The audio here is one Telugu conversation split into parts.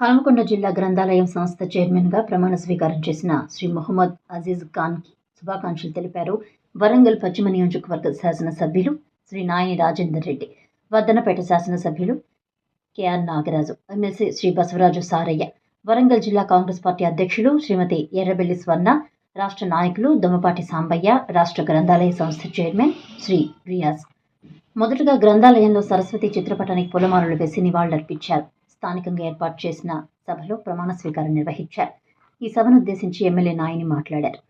హనుమకొండ జిల్లా గ్రంథాలయం సంస్థ చైర్మన్గా ప్రమాణ స్వీకారం చేసిన శ్రీ మొహమ్మద్ అజీజ్ ఖాన్కి శుభాకాంక్షలు తెలిపారు. వరంగల్ పశ్చిమ నియోజకవర్గ శాసనసభ్యులు శ్రీ నాయని రాజేందర్ రెడ్డి వద్దనపేట శాసనసభ్యులు కెఆర్ నాగరాజు ఎమ్మెల్సీ శ్రీ బసవరాజు సారయ్య వరంగల్ జిల్లా కాంగ్రెస్ పార్టీ అధ్యక్షులు శ్రీమతి ఎర్రబెల్లి స్వర్ణ రాష్ట్ర నాయకులు దొమ్మపాటి సాంబయ్య రాష్ట్ర గ్రంథాలయ సంస్థ చైర్మన్ శ్రీ రియాజ్ మొదటగా గ్రంథాలయంలో సరస్వతి చిత్రపటానికి పూలమాలలు వేసి నివాళులర్పించారు. స్థానికంగా ఏర్పాటు చేసిన సభలో ప్రమాణ స్వీకారం నిర్వహించారు. ఈ సభను ఉద్దేశించి ఎమ్మెల్యే నాయని మాట్లాడారు.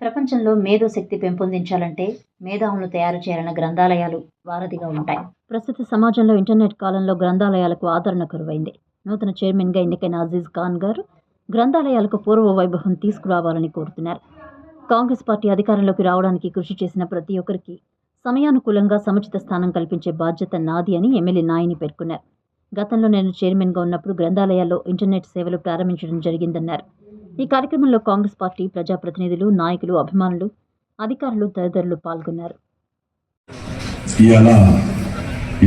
ప్రపంచంలో మేధో శక్తి పెంపొందించాలంటే మేధావులను తయారు చేయాలన్న గ్రంథాలయాలు వారధిగా ఉంటాయి. ప్రస్తుత సమాజంలో ఇంటర్నెట్ కాలంలో గ్రంథాలయాలకు ఆదరణ కరువైంది. నూతన చైర్మన్గా ఎన్నికైన అజీజ్ ఖాన్ గారు గ్రంథాలయాలకు పూర్వ వైభవం తీసుకురావాలని కోరుతున్నారు. కాంగ్రెస్ పార్టీ అధికారంలోకి రావడానికి కృషి చేసిన ప్రతి ఒక్కరికి సమయానుకూలంగా సముచిత స్థానం కల్పించే బాధ్యత నాది అని ఎమ్మెల్యే నాయని పేర్కొన్నారు. గతంలో నేను చైర్మన్గా ఉన్నప్పుడు గ్రంథాలయాల్లో ఇంటర్నెట్ సేవలు ప్రారంభించడం జరిగిందన్నారు. ఈ కార్యక్రమంలో కాంగ్రెస్ పార్టీ ప్రజాప్రతినిధులు నాయకులు అభిమానులు అధికారులు తదితరులు పాల్గొన్నారు.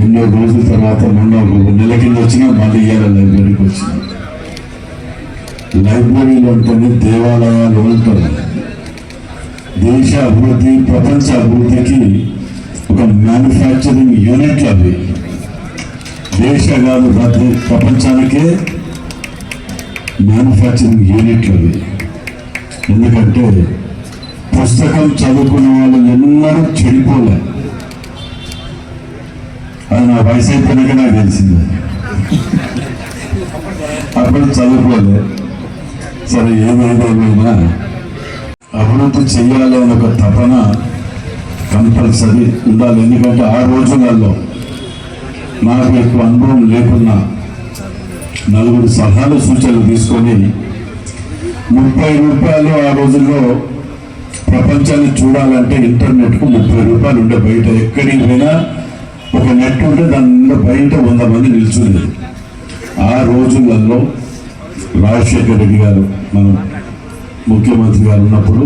ఎన్నో రోజుల తర్వాత మొన్న నెల కింద వచ్చినా మళ్ళీ ఇవాళ లైబ్రరీకి వచ్చిన లైబ్రరీలు ఉంటుంది దేవాలయాలు ఉంటుంది దేశ అభివృద్ధి ప్రపంచ అభివృద్ధికి ఒక మ్యానుఫ్యాక్చరింగ్ యూనిట్లు అవి దేశ కాదు ప్రతి ప్రపంచానికే మ్యానుఫ్యాక్చరింగ్ యూనిట్లు అవి ఎందుకంటే పుస్తకం చదువుకున్న వాళ్ళు ఎన్నడూ చెడిపోలే. అది నా వయసు అయిపోయినాక నాకు తెలిసింది. అప్పుడు చదువుకోలే. సరే ఏదేదేమైనా అభివృద్ధి చెయ్యాలి అనే ఒక తపన కంపల్సరీ ఉండాలి. ఎందుకంటే ఆ రోజులలో నాకు ఎక్కువ అనుభవం లేకున్నా నలుగురు సలహాలు సూచనలు తీసుకొని ముప్పై రూపాయలు ఆ రోజుల్లో ప్రపంచాన్ని చూడాలంటే ఇంటర్నెట్కు ముప్పై రూపాయలు ఉండే బయట ఎక్కడికి పోయినా ఒక నెట్ ఉంటే దాని బయట వంద మంది నిల్చుంది ఆ రోజులలో రాజశేఖర రెడ్డి గారు మనం ముఖ్యమంత్రి గారు ఉన్నప్పుడు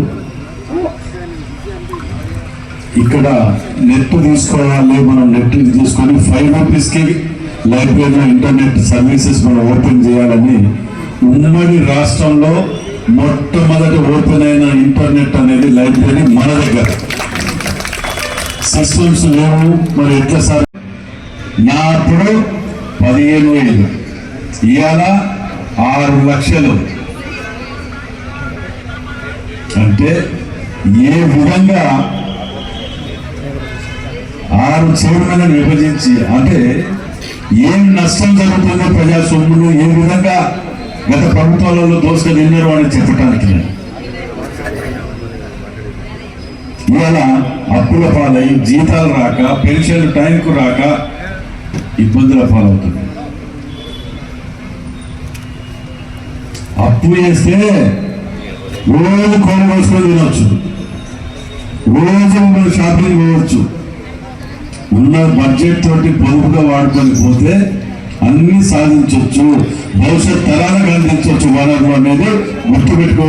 ఇక్కడ నెట్ తీసుకోవాలి మనం నెట్ తీసుకొని ఫైవ్ రూపీస్కి లైబ్రరీలో ఇంటర్నెట్ సర్వీసెస్ మనం ఓపెన్ చేయాలని ఉమ్మడి రాష్ట్రంలో మొట్టమొదటి ఓపెన్ అయిన ఇంటర్నెట్ అనేది లైబ్రరీ మన దగ్గర. సిస్టమ్స్ లేవు మరి ఎట్లా సార్? నా అప్పుడు పదిహేను వేలు ఇవాళ ఆరు లక్షలు. అంటే ఏ విధంగా ఆరు చైర్మన్లను విభజించి అంటే ఏం నష్టం జరుగుతుందో ప్రజా సొమ్ములు ఏ విధంగా గత ప్రభుత్వాలలో దోసుక తిన్నారు అని చెప్పడానికి ఇవాళ అప్పుల పాలై జీతాలు రాక పెన్షన్లు టైంకు రాక ఇబ్బందుల పాలవుతుంది. అప్పు చేస్తే రోజు కోడి తినవచ్చు రోజు షాపింగ్ పోవచ్చు ఉన్న బడ్జెట్ తోటి పొదుపుగా వాడుకొని పోతే అన్ని సాధించవచ్చు భవిష్యత్ తరాలకు అందించవచ్చు వనరులు అనేది గుర్తుపెట్టుకో